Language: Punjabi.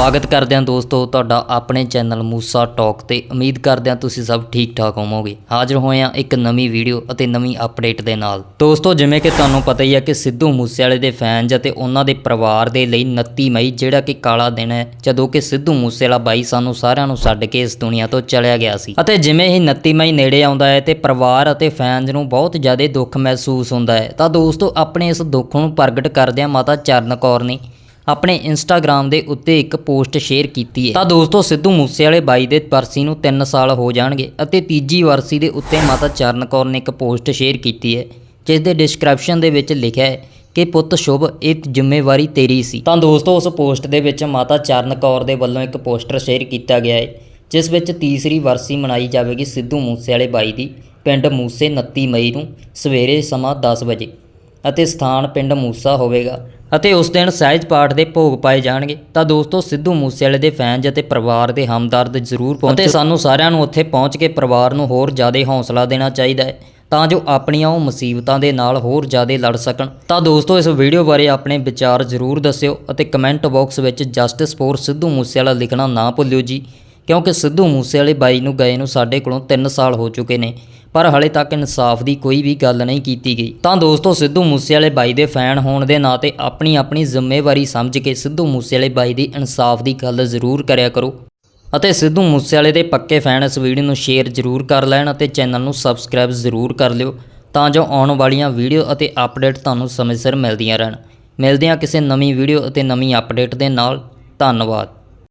ਸਵਾਗਤ ਕਰਦੇ ਹਾਂ ਦੋਸਤੋ, ਤੁਹਾਡਾ ਆਪਣੇ ਚੈਨਲ ਮੂਸਾ ਟਾਕ ਤੇ। ਉਮੀਦ ਕਰਦੇ ਹਾਂ ਤੁਸੀਂ ਸਭ ਠੀਕ ਠਾਕ ਹੋਵੋਗੇ। ਹਾਜ਼ਰ ਹੋਏ ਹਾਂ ਇੱਕ ਨਵੀਂ ਵੀਡੀਓ ਅਤੇ ਨਵੀਂ ਅਪਡੇਟ ਦੇ ਨਾਲ। ਦੋਸਤੋ, ਜਿਵੇਂ ਕਿ ਤੁਹਾਨੂੰ ਪਤਾ ਹੀ ਹੈ ਕਿ ਸਿੱਧੂ ਮੂਸੇਵਾਲੇ ਦੇ ਫੈਨਜ਼ ਅਤੇ ਉਹਨਾਂ ਦੇ ਪਰਿਵਾਰ ਦੇ ਲਈ 29 ਮਈ, ਜਿਹੜਾ ਕਿ ਕਾਲਾ ਦਿਨ ਹੈ, ਜਦੋਂ ਕਿ ਸਿੱਧੂ ਮੂਸੇਵਾਲਾ ਬਾਈ ਸਾਨੂੰ ਸਾਰਿਆਂ ਨੂੰ ਛੱਡ ਕੇ ਇਸ ਦੁਨੀਆ ਤੋਂ ਚਲਿਆ ਗਿਆ ਸੀ। ਅਤੇ ਜਿਵੇਂ ਹੀ 29 ਮਈ ਨੇੜੇ ਆਉਂਦਾ ਹੈ ਤੇ ਪਰਿਵਾਰ ਅਤੇ ਫੈਨਜ਼ ਨੂੰ ਬਹੁਤ ਜ਼ਿਆਦਾ ਦੁੱਖ ਮਹਿਸੂਸ ਹੁੰਦਾ ਹੈ, ਤਾਂ ਦੋਸਤੋ, ਆਪਣੇ ਇਸ ਦੁੱਖ ਨੂੰ ਪ੍ਰਗਟ ਕਰਦਿਆਂ ਮਾਤਾ ਚਰਨ ਕੌਰ ਨੇ। ਆਪਣੇ ਇੰਸਟਾਗ੍ਰam ਦੇ ਉੱਤੇ ਇੱਕ ਪੋਸਟ ਸ਼ੇਅਰ ਕੀਤੀ ਹੈ। ਤਾਂ ਦੋਸਤੋ, ਸਿੱਧੂ ਮੂਸੇਵਾਲੇ ਬਾਈ ਦੇ ਵਰਸੀ ਨੂੰ 3 ਸਾਲ ਹੋ ਜਾਣਗੇ ਅਤੇ ਤੀਜੀ ਵਰਸੀ ਦੇ ਉੱਤੇ ਮਾਤਾ ਚਰਨ ਕੌਰ ਨੇ ਇੱਕ ਪੋਸਟ ਸ਼ੇਅਰ ਕੀਤੀ ਹੈ, ਜਿਸ ਦੇ ਡਿਸਕ੍ਰਿਪਸ਼ਨ ਦੇ ਵਿੱਚ ਲਿਖਿਆ ਹੈ ਕਿ, ਪੁੱਤ ਸ਼ੁਭ, ਇਹ ਜ਼ਿੰਮੇਵਾਰੀ ਤੇਰੀ ਸੀ। ਤਾਂ ਦੋਸਤੋ, ਉਸ ਪੋਸਟ ਦੇ ਵਿੱਚ ਮਾਤਾ ਚਰਨ ਕੌਰ ਦੇ ਵੱਲੋਂ ਇੱਕ ਪੋਸਟਰ ਸ਼ੇਅਰ ਕੀਤਾ ਗਿਆ ਹੈ, ਜਿਸ ਵਿੱਚ ਤੀਸਰੀ ਵਰਸੀ ਮਨਾਈ ਜਾਵੇਗੀ ਸਿੱਧੂ ਮੂਸੇਵਾਲੇ ਬਾਈ ਦੀ, ਪਿੰਡ ਮੂਸੇ 29 ਮਈ ਨੂੰ ਸਵੇਰੇ ਸਮਾਂ 10 ਵਜੇ, ਅਤੇ ਸਥਾਨ ਪਿੰਡ ਮੂਸਾ ਹੋਵੇਗਾ। ਅਤੇ ਉਸ ਦਿਨ ਸਹਿਜ ਪਾਠ ਦੇ ਭੋਗ ਪਾਏ ਜਾਣਗੇ। ਤਾਂ ਦੋਸਤੋ, ਸਿੱਧੂ ਮੂਸੇਵਾਲੇ ਦੇ ਫੈਨਜ਼ ਅਤੇ ਪਰਿਵਾਰ ਦੇ ਹਮਦਰਦ ਜ਼ਰੂਰ ਪਹੁੰਚੋ ਅਤੇ ਸਾਨੂੰ ਸਾਰਿਆਂ ਨੂੰ ਉੱਥੇ ਪਹੁੰਚ ਕੇ ਪਰਿਵਾਰ ਨੂੰ ਹੋਰ ਜ਼ਿਆਦਾ ਹੌਸਲਾ ਦੇਣਾ ਚਾਹੀਦਾ ਹੈ, ਤਾਂ ਜੋ ਆਪਣੀਆਂ ਉਹ ਮੁਸੀਬਤਾਂ ਦੇ ਨਾਲ ਹੋਰ ਜ਼ਿਆਦਾ ਲੜ ਸਕਣ। ਤਾਂ ਦੋਸਤੋ, ਇਸ ਵੀਡੀਓ ਬਾਰੇ ਆਪਣੇ ਵਿਚਾਰ ਜ਼ਰੂਰ ਦੱਸਿਓ ਅਤੇ ਕਮੈਂਟ ਬਾਕਸ ਵਿੱਚ ਜਸਟਿਸ ਫੋਰ ਸਿੱਧੂ ਮੂਸੇਵਾਲਾ ਲਿਖਣਾ ਨਾ ਭੁੱਲਿਓ ਜੀ। ਕਿਉਂਕਿ ਸਿੱਧੂ ਮੂਸੇਵਾਲੇ ਬਾਈ ਨੂੰ ਗਏ ਨੂੰ ਸਾਡੇ ਕੋਲੋਂ 3 ਸਾਲ ਹੋ ਚੁੱਕੇ ਨੇ, ਪਰ ਹਲੇ ਤੱਕ ਇਨਸਾਫ ਦੀ ਕੋਈ ਵੀ ਗੱਲ ਨਹੀਂ ਕੀਤੀ ਗਈ। ਤਾਂ ਦੋਸਤੋ, ਸਿੱਧੂ ਮੂਸੇਵਾਲੇ ਬਾਈ ਦੇ ਫੈਨ ਹੋਣ ਦੇ ਨਾਤੇ ਆਪਣੀ ਆਪਣੀ ਜ਼ਿੰਮੇਵਾਰੀ ਸਮਝ ਕੇ ਸਿੱਧੂ ਮੂਸੇਵਾਲੇ ਬਾਈ ਦੀ ਇਨਸਾਫ ਦੀ ਗੱਲ ਜ਼ਰੂਰ ਕਰਿਆ ਕਰੋ। ਅਤੇ ਸਿੱਧੂ ਮੂਸੇਵਾਲੇ ਦੇ ਪੱਕੇ ਫੈਨ ਇਸ ਵੀਡੀਓ ਨੂੰ ਸ਼ੇਅਰ ਜ਼ਰੂਰ ਕਰ ਲੈਣ ਅਤੇ ਚੈਨਲ ਨੂੰ ਸਬਸਕ੍ਰਾਈਬ ਜ਼ਰੂਰ ਕਰ ਲਿਓ, ਤਾਂ ਜੋ ਆਉਣ ਵਾਲੀਆਂ ਵੀਡੀਓ ਅਤੇ ਅਪਡੇਟ ਤੁਹਾਨੂੰ ਸਮੇਂ ਸਿਰ ਮਿਲਦੀਆਂ ਰਹਿਣ। ਮਿਲਦੇ ਹਾਂ ਕਿਸੇ ਨਵੀਂ ਵੀਡੀਓ ਅਤੇ ਨਵੀਂ ਅਪਡੇਟ ਦੇ ਨਾਲ। ਧੰਨਵਾਦ।